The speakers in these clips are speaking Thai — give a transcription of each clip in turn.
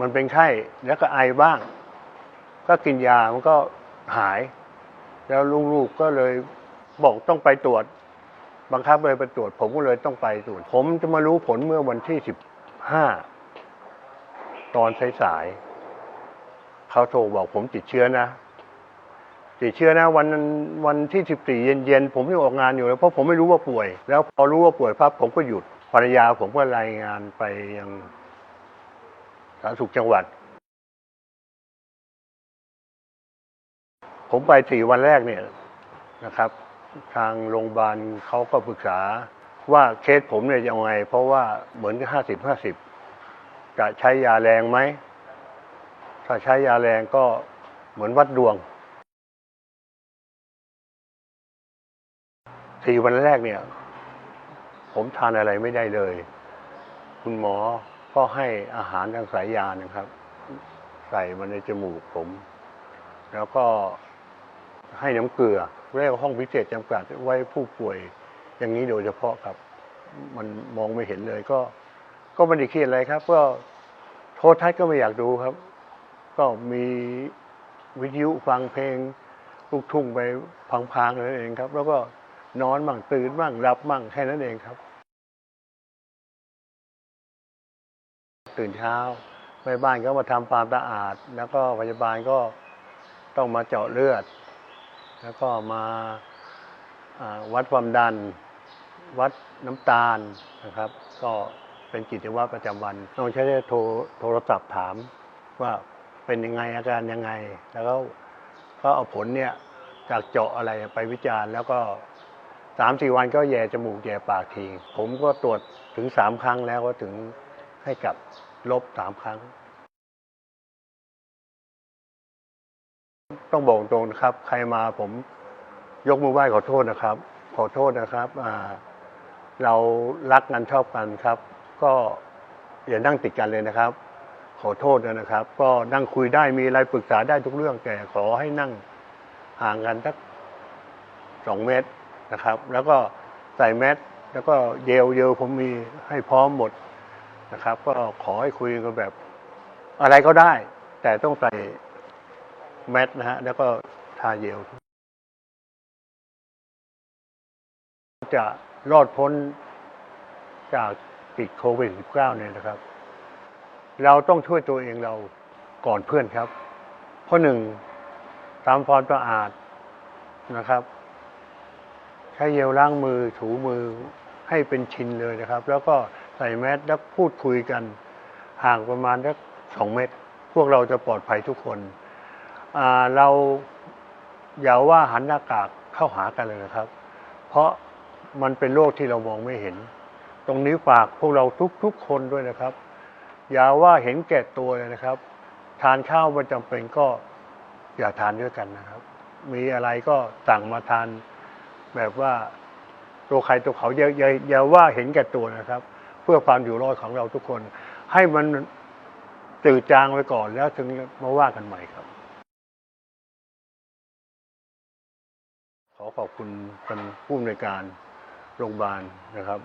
มันเป็นไข้แล้วก็ไอบ้าง ก็กินยามันก็หาย แล้วลูกๆก็เลยบอกต้องไปตรวจ บังคับเลยไปตรวจ ผมก็เลยต้องไปตรวจ ผมจะมารู้ผลเมื่อวันที่สิบห้าตอนสายๆเขาโทรบอกผมติดเชื้อนะติดเชื้อนะวันวันที่สิบสี่เย็นๆผมยังออกงานอยู่แล้วเพราะผมไม่รู้ว่าป่วย แล้วพอรู้ว่าป่วยปั๊บผมก็หยุดภรรยาผมก็รายงานไปยัง สาธารณสุขจังหวัด ผมไปสี่วันแรกเนี่ยนะครับ ทางโรงพยาบาลเขาก็ปรึกษาว่าเคสผมเนี่ยจะยังไง เพราะว่าเหมือนกับห้าสิบห้าสิบจะใช้ยาแรงไหม ถ้าใช้ยาแรงก็เหมือนวัดดวงสี่วันแรกเนี่ย ผมทานอะไรไม่ได้เลย คุณหมอ ก็ให้อาหารทางสายยานะครับ ใส่มาในจมูกผม แล้วก็ให้น้ำเกลือเรียกว่าห้องพิเศษจำกัดไว้ผู้ป่วยอย่างนี้โดยเฉพาะครับ มันมองไม่เห็นเลยก็ ก็ไม่ได้เครียดอะไรครับ ก็โทรทัศน์ก็ไม่อยากดูครับ ก็มีวิทยุฟังเพลงลูกทุ่งไปพังๆนั่นเองครับ แล้วก็นอนบ้างตื่นบ้างหลับบ้างแค่นั้นเองครับ ตื่นเช้าแม่บ้านก็มาทำความสะอาด แล้วก็พยาบาลก็ต้องมาเจาะเลือด แล้วก็มาวัดความดัน วัดน้ำตาลนะครับ ก็เป็นกิจวัตรประจำวันต้องใช้โทรโทรศัพท์ถามว่าเป็นยังไงอาการยังไง แล้วก็ก็เอาผลเนี่ยจากเจาะอะไรไปวิจารณ์ แล้วก็สามสี่วันก็แย่จมูกแย่ปากที ผมก็ตรวจถึงสามครั้งแล้วก็ถึง ให้กับลบสามครั้ง ต้องบอกตรงนะครับ ใครมาผมยกมือไหว้ขอโทษนะครับ ขอโทษนะครับเรารักกันชอบกันครับ ก็อย่านั่งติดกันเลยนะครับ ขอโทษนะครับ ก็นั่งคุยได้มีอะไรปรึกษาได้ทุกเรื่องแต่ขอให้นั่งห่างกันสักสองเมตรนะครับ แล้วก็ใส่แมสแล้วก็เยลเยลผมมีให้พร้อมหมด นะครับ ก็ขอให้คุยกันแบบอะไรก็ได้ แต่ต้องใส่แมทนะฮะ แล้วก็ทาเยลจะรอดพ้นจากติดโควิด -19 เนี่ยนะครับ เราต้องช่วยตัวเองเราก่อนเพื่อนครับ เพราะหนึ่งทำความสะอาดนะครับ ใช้เยลล้างมือถูมือให้เป็นชินเลยนะครับ แล้วก็ ใส่แมสแล้วพูดคุยกัน ห่างประมาณสักสองเมตร พวกเราจะปลอดภัยทุกคน เราอย่าว่าหันหน้ากากเข้าหากันเลยนะครับ เพราะมันเป็นโรคที่เรามองไม่เห็น ตรงนี้ฝากพวกเราทุกๆคนด้วยนะครับ อย่าว่าเห็นแก่ตัวเลยนะครับ ทานข้าวมันจำเป็นก็อย่าทานด้วยกันนะครับ มีอะไรก็สั่งมาทานแบบว่าตัวใครตัวเขาอย่าอย่าอย่าว่าเห็นแก่ตัวนะครับ เพื่อความอยู่รอดของเราทุกคน ให้มันตื่นจางไว้ก่อนแล้วถึงมาว่ากันใหม่ครับ ขอขอบคุณท่านผู้อำนวยการโรงพยาบาลนะครับ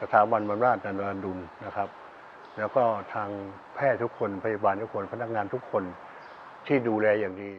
สถาบันบำราศนราดุลนะครับ แล้วก็ทางแพทย์ทุกคนพยาบาลทุกคนพนักงานทุกคนที่ดูแลอย่างดี